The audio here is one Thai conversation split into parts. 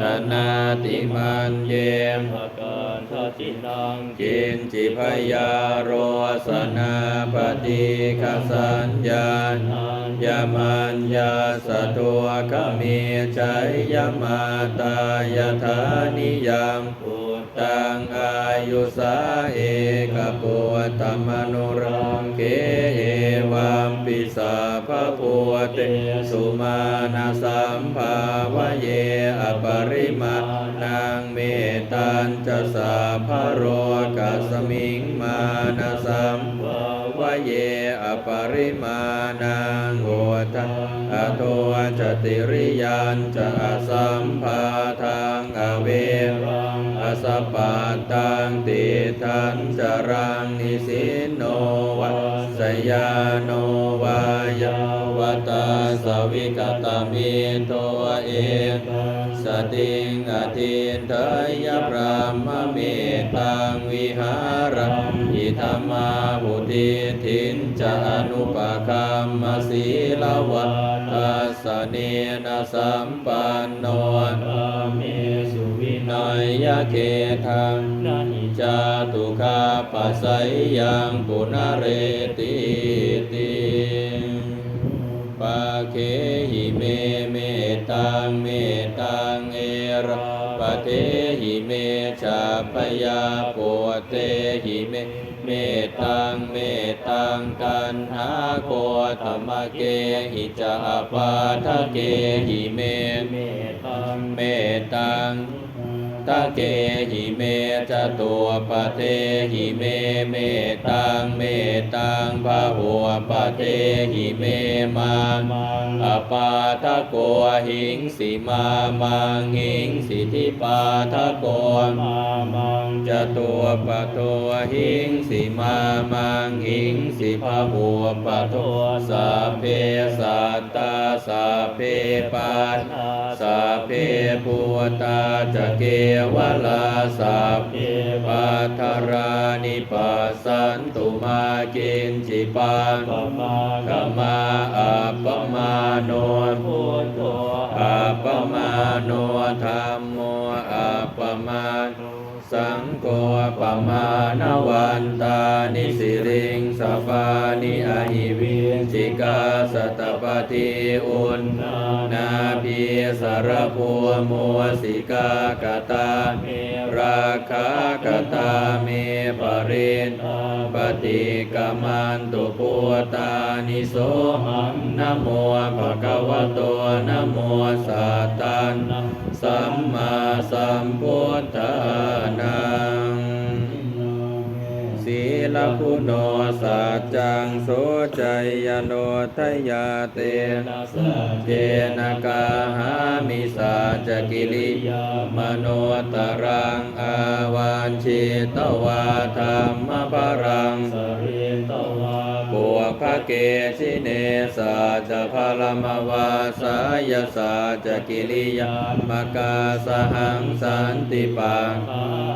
ทนาติมันเยมภการทัจินังกินจิพยาโรสนาปฏิคสัญญาณยามันยาสตัวกมีใจยมาตายธานิยามปุตตังอายุสาเอกปุตตมนุรังเกเอวัม ปิสาภพุเตสุมาณสัมภาวะเยอปริมาณังเมตันจะสาภโรกัสมิงมานสัมภา เยอปริมาณังโหตัอโตจติริยันจะสัมภาทังอเวรังอสปาตังติทันจรังนิสินโนวัสยาโนวายาวตาสวิกตามิโตเอสติงอทินเทยพรามเมตังวิหารัง ธรรมาบุติทินจะอนุปคัมมศีลวัตสเนนะสัมปันโนเมสุวินันายยเกทังนานิจาตุคาปัสสยังปุณเรติติปาเคหิเมเมตังเมตังเอระปะเทหิเมชาปยาโปเตหิเม เมตังเมตังกันหาโกธรรมเกหิจาปาทะเกหิเมเมตังเมตัง ตะเกหิเมจตัวปะเทหิเมเมตังเมตังภาหัวปะเทหิเมมังมังอปาทะโกหิงสิมามังหิงสิทิปาทะโกมามังจตัวปะตัวหิงสิมามังหิงสิภาหัวปะตัวสาเพสัตตาสาเพปานสาเพภูตาจะเกวลาสาเพปัทรานิปัสสันตุมากินจิปันปมาขมาอัปปมาโนพุทโธอัปปมาโนธรรมโมอัปปมาโน สังโฆปมาณวันตานิสิริงสปานิอหิวินจิกาสตปฏิอุณนานาพีสารพัวมัวสิกากตาเมราคากตาเมปรินตาปฏิกามันตุปัวตานิโสหังนะโมภะคะวะโตนะโมสัตตัน สัมมาสัมพุทธานังศีลคุโนสัจจังโสจยโนทยาเตนะสเจนะกาหามิสาจกิริยามโนตรังอาวันชิตวาธรรมปรังสริะเกชิเนสาจะพลมวาสายสาจกิริยามกาสหังสันติปัง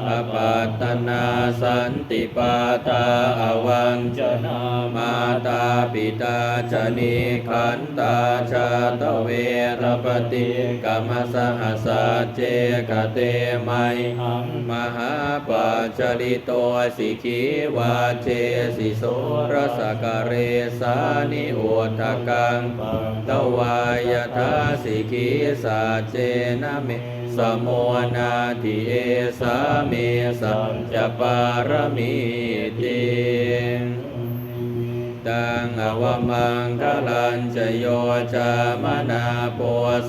อปัตตนาสันติปาตาอวังจนามาตาปิตาชนิขันตาชาตเวรปฏิกรรมสหสเจกเตไมหังมหาปัจจริโตสิกีวาเจสิโสรสกเรสานิโอทกังตวายทาสิกีสาเจนะเมสโมนาทิเอสาเมสัจจปารมีติ ตังอวมังคลันจโยจามนาโป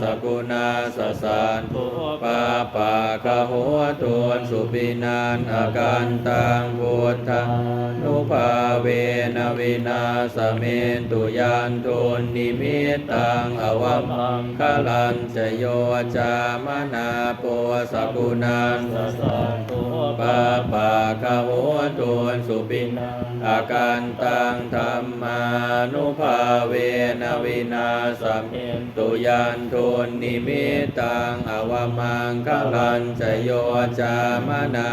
สกุณาสสานปุปาปาคะหัวทวนสุปินานอาการตังพุทธานุภาเวนวินาสเมนตุยานทุนนิมิตตังอวมังคลันจโยจามนาโปสกุณาสสันตุปาปาคะหัวทวนสุปินนังอาการตังธรรมมานุภาเวนวินาสัมตุยันทุนนิมิตังอวมังคลันจโยจามนา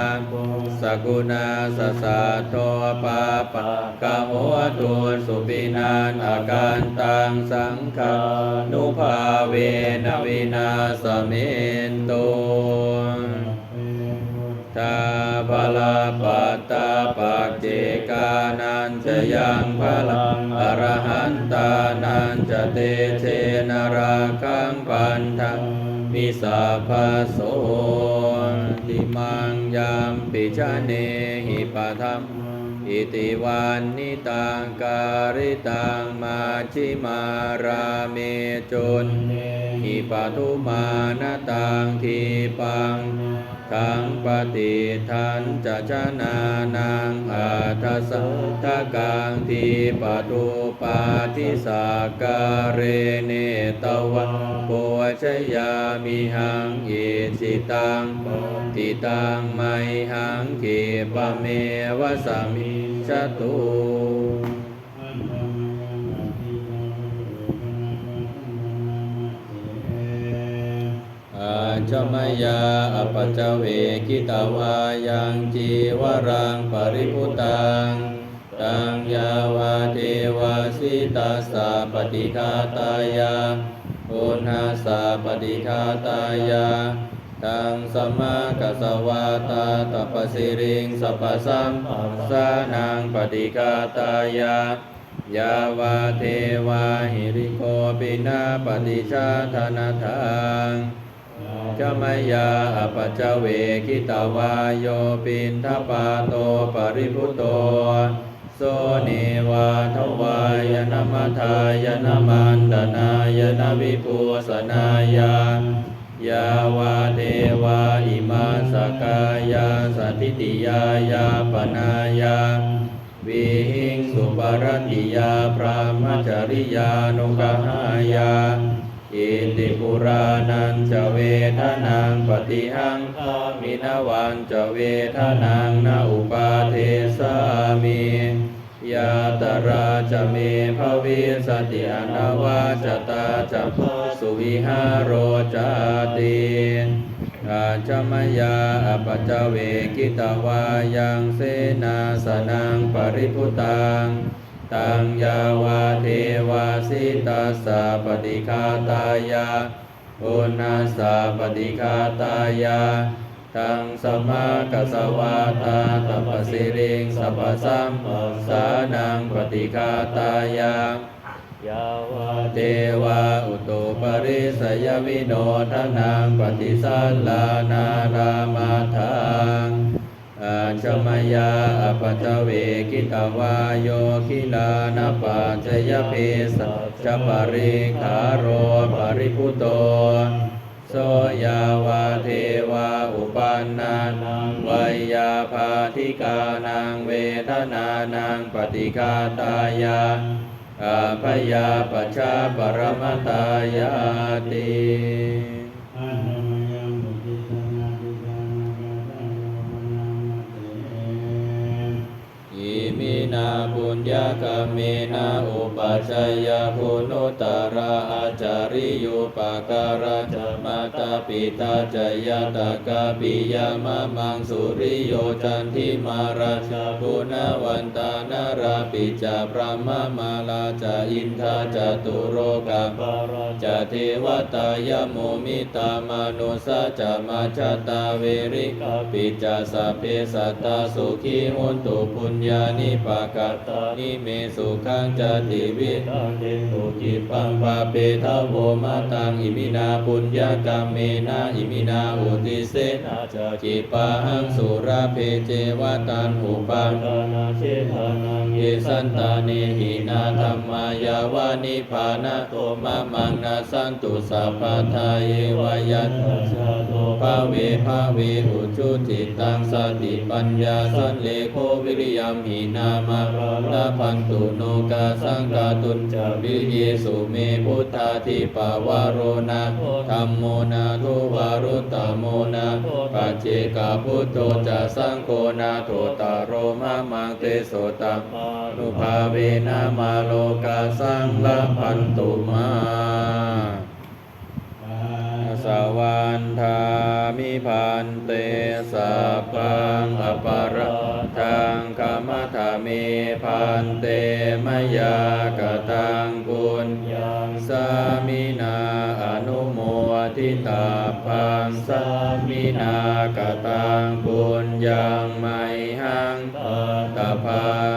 สกุณาสสะโทปาปะกะโหตุสุปินานอาการตังสังฆานุภาเวนวินาสเมตุ ตาภลาปัตตาปัจเจกานันจะยังพลังอรหันตานันจะเตเชนราคังปันทังมิสาภาโสติมังยามปิชะเนหิปะทัมอิติวันนิตังการิตังมาชิมาราเมจุนหิปะทุมานตังทีปังทังปฏิทันจะชนะนังอาทัสสะทกังทีปตุปาทิสาการเนตวันโพชยามิหังเยสิตังติตังไมหังเขปะเมวะสามิจตุ อาจมยาอปัจจเวกิตาวายังจีวรังปริพุตังตังยาวาเทวาสิตาสาปฏิฆาตายาอุณาสาปฏิฆาตายาตังสมมากัสวาตาตปสิริงสัพสัมปัสสานังปฏิฆาตายายาวาเทวาหิริโกปินาปฏิชาธนาทัง จมยาอปัจจเวคิตาวาโยปินทปาโตปริพุโตโสเนวาทวายนามัทายนามันดนายนาวิภูสนายายาวาเทวาอิมาสกายาสติติยายาปนายาวิหิงสุปรติยาพรหมจริยานุกหายา อิติปุรานันจะเวทนังปฏิหังคามินวันจะเวทนังนาอุปาเทสามิยาตราจะเมภวิสติอนาวาจตาจะพสุวิหารโรจาติอาจมยาอปัจเวกิตวายังเสนาสนังปริพุตัง ตังยาวาเทวาสิตาสาปฏิคาตายาอุณาสาปฏิคาตายาตังสมากัสวาตาตปสิริงสัพสัมปัสานังปฏิคาตายายาวาเทวาอุตุปริสยวิโนทนังปฏิสัลลานารามาทัง อาชมยาอปัจจเวกิตวาโยคิลานาปัจจยเพสัจปริคารโรปริพุโตโสยาวาเทวาอุปันนานังวยาภาธิกานังเวทนานังปฏิคาตายาอาพยาปชาปรมตายาติ นาบุญญากรรมเมนาอุปัชยาคุณุตระอาจาริยุปการะจมาตาปิตาจยาตากาปิยามะมังสุริโยจันทิมาราชาปุณวันตานาราปิจาพระมมาลาจาอินทาจตุโรกาปาราจะเทวตายโมมิตามนุสาจะมาชตาเวริกาปิจาสพเพสัตตาสุขีหุนตุปุญญานิปากัตตานิเมสุขังจติวิตังเดตุจิปังปาเปทาโวมาตังอิมินาปุญญากรรมเมนะอิมินาอุติเสนาจจิปังสุราเพเจวตันหุปังตานาเชธานังเยสันตาเนหินาธรรมายาวานิพานะโตมะมังนาสันตุสัพพะทาเยวายัตชาโตภาเวภาเวอุจุติตังสติปัญญาสันเลโควิริยมหินามาลาพันตุโนกาสังกาตุนจาวิริเยสุเมพุทธาทิปาวาโรนาธรรมโมนาทุวารุตตโมนาปัจเจกพุทโธจะสังโฆนาโทตารโรมามังเตโสตัมานุภาเวนะมาโลกาสังละพันตุมาสวันทามิพันเตสัพพังอปาระ มธาเมพันเตมยากตังปุญยังสามินาอนุโมทิตาพังสามินากตังปุญยังไมหังตาพังสา